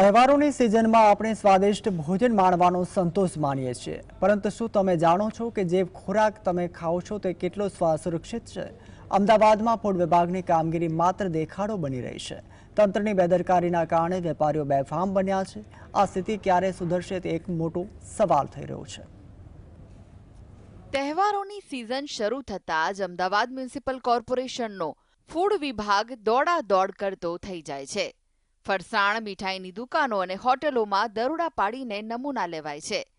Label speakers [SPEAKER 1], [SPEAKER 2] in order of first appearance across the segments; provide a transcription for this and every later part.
[SPEAKER 1] તહેવારોની સિઝનમાં આપણે સ્વાદિષ્ટ ભોજન માણવાનો સંતોષ માનીએ છીએ. પરંતુ શું તમે જાણો છો કે જે ખોરાક તમે ખાઓ છો તે કેટલો સુરક્ષિત છે? અમદાવાદમાં ફૂડ વિભાગની કામગીરી માત્ર દેખાડો બની રહી છે. તંત્રની બેદરકારીના કારણે વેપારીઓ બેફામ બન્યા છે. આ સ્થિતિ ક્યારે સુધરશે તે એક મોટો સવાલ થઈ રહ્યો છે.
[SPEAKER 2] તહેવારોની સિઝન શરૂ થતાં જ અમદાવાદ મ્યુનિસિપલ કોર્પોરેશનનો ફૂડ વિભાગ દોડાદોડ કરતો થઈ જાય છે. ફરસાણ, મીઠાઈની દુકાનો અને હોટલોમાં દરોડા પાડીને નમૂના લેવાય છે.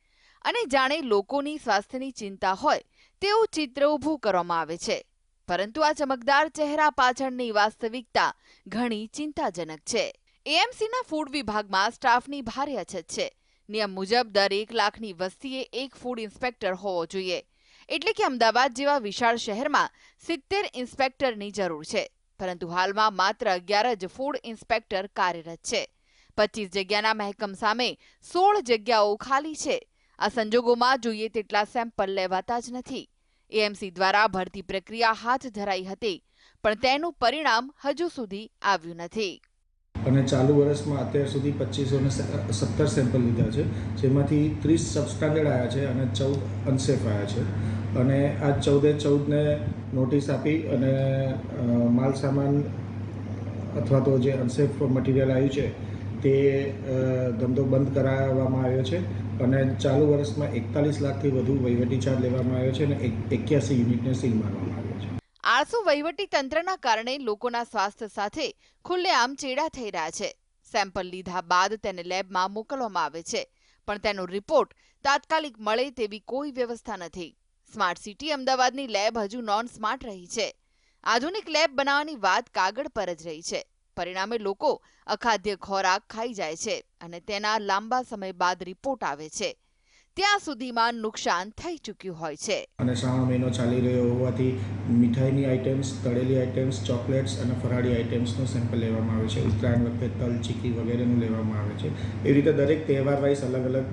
[SPEAKER 2] અને જાણે લોકોની સ્વાસ્થ્યની ચિંતા હોય તેવું ચિત્ર ઊભું કરવામાં આવે છે. પરંતુ આ ચમકદાર ચહેરા પાછળની વાસ્તવિકતા ઘણી ચિંતાજનક છે. એએમસીના ફૂડ વિભાગમાં સ્ટાફની ભારે અછત છે. નિયમ મુજબ દર એક લાખની વસ્તીએ એક ફૂડ ઇન્સ્પેક્ટર હોવો જોઈએ. એટલે કે અમદાવાદ જેવા વિશાળ શહેરમાં સિત્તેર ઇન્સ્પેક્ટરની જરૂર છે. પરંતુ હાલમાં માત્ર અગિયાર જ ફૂડ ઇન્સ્પેક્ટર કાર્યરત છે. પચીસ જગ્યાના મહેકમ સામે સોળ જગ્યાઓ ખાલી છે. આ સંજોગોમાં જોઈએ તેટલા સેમ્પલ લેવાતા જ નથી. એએમસી દ્વારા ભરતી પ્રક્રિયા હાથ ધરાઈ હતી, પણ તેનું પરિણામ હજુ સુધી આવ્યું નથી.
[SPEAKER 3] અને ચાલુ વર્ષમાં અત્યાર સુધી પચીસો ને સત્તર સેમ્પલ લીધા છે, જેમાંથી ત્રીસ સબસ્ટાન્ડર્ડ આવ્યા છે અને ચૌદ અનસેફ આવ્યા છે. અને આ ચૌદે ચૌદને નોટિસ આપી અને માલ સામાન અથવા તો જે અનસેફ મટીરિયલ આવ્યું છે તે ધંધો બંધ કરાવવામાં આવ્યો છે અને ચાલુ વર્ષમાં એકતાલીસ લાખથી વધુ વહીવટી ચાર્જ લેવામાં આવ્યો છે અને એક્યાસી યુનિટને સીલ મારવામાં આવ્યો છે.
[SPEAKER 2] આળસુ વહીવટી તંત્રના કારણે લોકોના સ્વાસ્થ્ય સાથે ખુલ્લેઆમ ચેડા થઈ રહ્યા છે. સેમ્પલ લીધા બાદ તેને લેબમાં મોકલવામાં આવે છે. પણ તેનો રિપોર્ટ તાત્કાલિક મળે તેવી કોઈ વ્યવસ્થા નથી. સ્માર્ટ સિટી અમદાવાદની લેબ હજુ નોન સ્માર્ટ રહી છે. આધુનિક લેબ બનાવવાની વાત કાગળ પર જ રહી છે. પરિણામે લોકો અખાદ્ય ખોરાક ખાઈ જાય છે અને તેના લાંબા સમય બાદ રિપોર્ટ આવે છે. ત્યાં સુધીમાં નુકસાન થઈ ચૂક્યું હોય છે.
[SPEAKER 3] અને શ્રાવણ મહિનો ચાલી રહ્યો હોવાથી મીઠાઈની આઇટમ્સ તળેલી આઇટમ્સ ચોકલેટ્સ અને ફરાળી આઇટમ્સનો સેમ્પલ લેવામાં આવે છે. ઉત્તરાયણ વખતે તલ, ચીકી વગેરેનું લેવામાં આવે છે. એવી રીતે દરેક તહેવાર વાઇઝ અલગ અલગ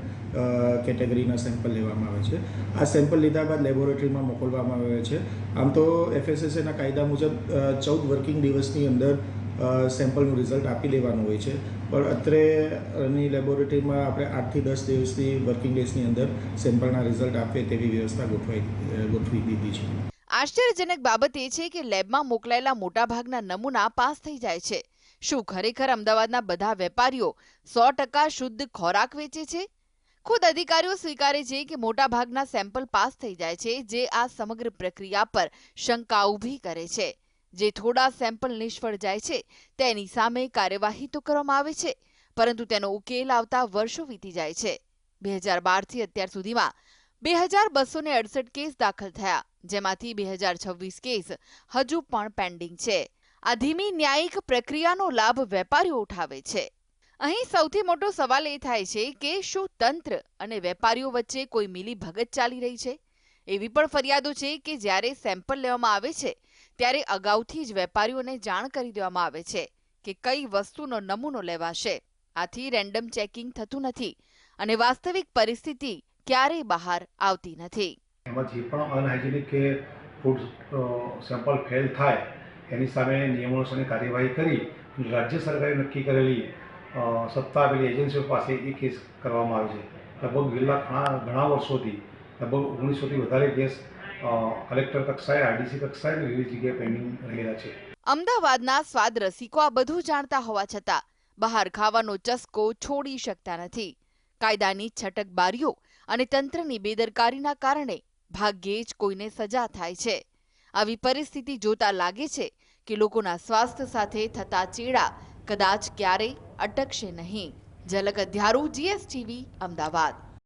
[SPEAKER 3] કેટેગરીના સેમ્પલ લેવામાં આવે છે. આ સેમ્પલ લીધા બાદ લેબોરેટરીમાં મોકલવામાં આવે છે. આમ તો એફએસએસએના કાયદા મુજબ ચૌદ વર્કિંગ દિવસની અંદર સેમ્પલનું રિઝલ્ટ આપી દેવાનું હોય છે. પણ અત્રેની લેબોરેટરીમાં આપણે આઠથી દસ દિવસની વર્કિંગ ડેઝની અંદર સેમ્પલના રિઝલ્ટ આપે તેવી વ્યવસ્થા ગોઠવાઈ ગોઠવી દીધી છે.
[SPEAKER 2] આશ્ચર્યજનક બાબત એ છે કે લેબમાં મોકલાયેલા મોટાભાગના નમૂના પાસ થઈ જાય છે. શું ખરેખર અમદાવાદના બધા વેપારીઓ સો ટકા શુદ્ધ ખોરાક વેચે છે? ખુદ અધિકારીઓ સ્વીકારે છે કે મોટાભાગના સેમ્પલ પાસ થઈ જાય છે, જે આ સમગ્ર પ્રક્રિયા પર શંકા ઊભી કરે છે. જે થોડા સેમ્પલ નિષ્ફળ જાય છે, તેની સામે કાર્યવાહી તો કરવામાં આવે છે, પરંતુ તેનો ઉકેલ આવતા વર્ષો વીતી જાય છે. બે હજાર બારથી અત્યાર સુધીમાં બે હજાર બસો ને અડસઠ કેસ દાખલ થયા, જેમાંથી બે હજાર છવ્વીસ કેસ હજુ પણ પેન્ડિંગ છે. આ ધીમી ન્યાયિક પ્રક્રિયાનો લાભ વેપારીઓ ઉઠાવે છે. અહીં સૌથી મોટો સવાલ એ થાય છે કે શું તંત્ર અને વેપારીઓ વચ્ચે કોઈ મિલી ભગત ચાલી રહી છે? એવી પણ ફરિયાદો છે કે જ્યારે સેમ્પલ લેવામાં આવે છે ત્યારે અગાઉથી જ વેપારીઓને જાણ કરી દેવામાં આવે છે કે કઈ વસ્તુનો નમૂનો લેવાશે. આથી રેન્ડમ ચેકિંગ થતું નથી અને વાસ્તવિક પરિસ્થિતિ ક્યારેય બહાર આવતી નથી.
[SPEAKER 4] જે પણ અનહાઇજેનિક કે ફૂડ સેમ્પલ ફેલ થાય, એની સામે નિયમોની કાર્યવાહી કરી, રાજ્ય સરકારે નક્કી કરેલી સત્તા આપેલી એજન્સીઓ પાસે એ કેસ કરવામાં આવે છે. લગભગ છેલ્લા ઘણા ઘણા વર્ષોથી, લગભગ ઓગણીસોથી વધારે કેસ કલેક્ટર કક્ષાએ, આરડીસી કક્ષાએ વિવિધ જગ્યાએ પેન્ડિંગ રહેલા છે.
[SPEAKER 2] અમદાવાદના સ્વાદ રસિકો આ બધું જાણતા હોવા છતાં બહાર ખાવાનો ચસ્કો છોડી શકતા નથી. કાયદાની છટક બારીઓ અને તંત્રની બેદરકારીના કારણે ભાગ્યે જ કોઈને સજા થાય છે. આવી પરિસ્થિતિ જોતા લાગે છે કે લોકોના સ્વાસ્થ્ય સાથે થતા ચેડા કદાચ ક્યારેય અટકશે નહીં. ઝલક અધ્યારું જીએસટીવી અમદાવાદ.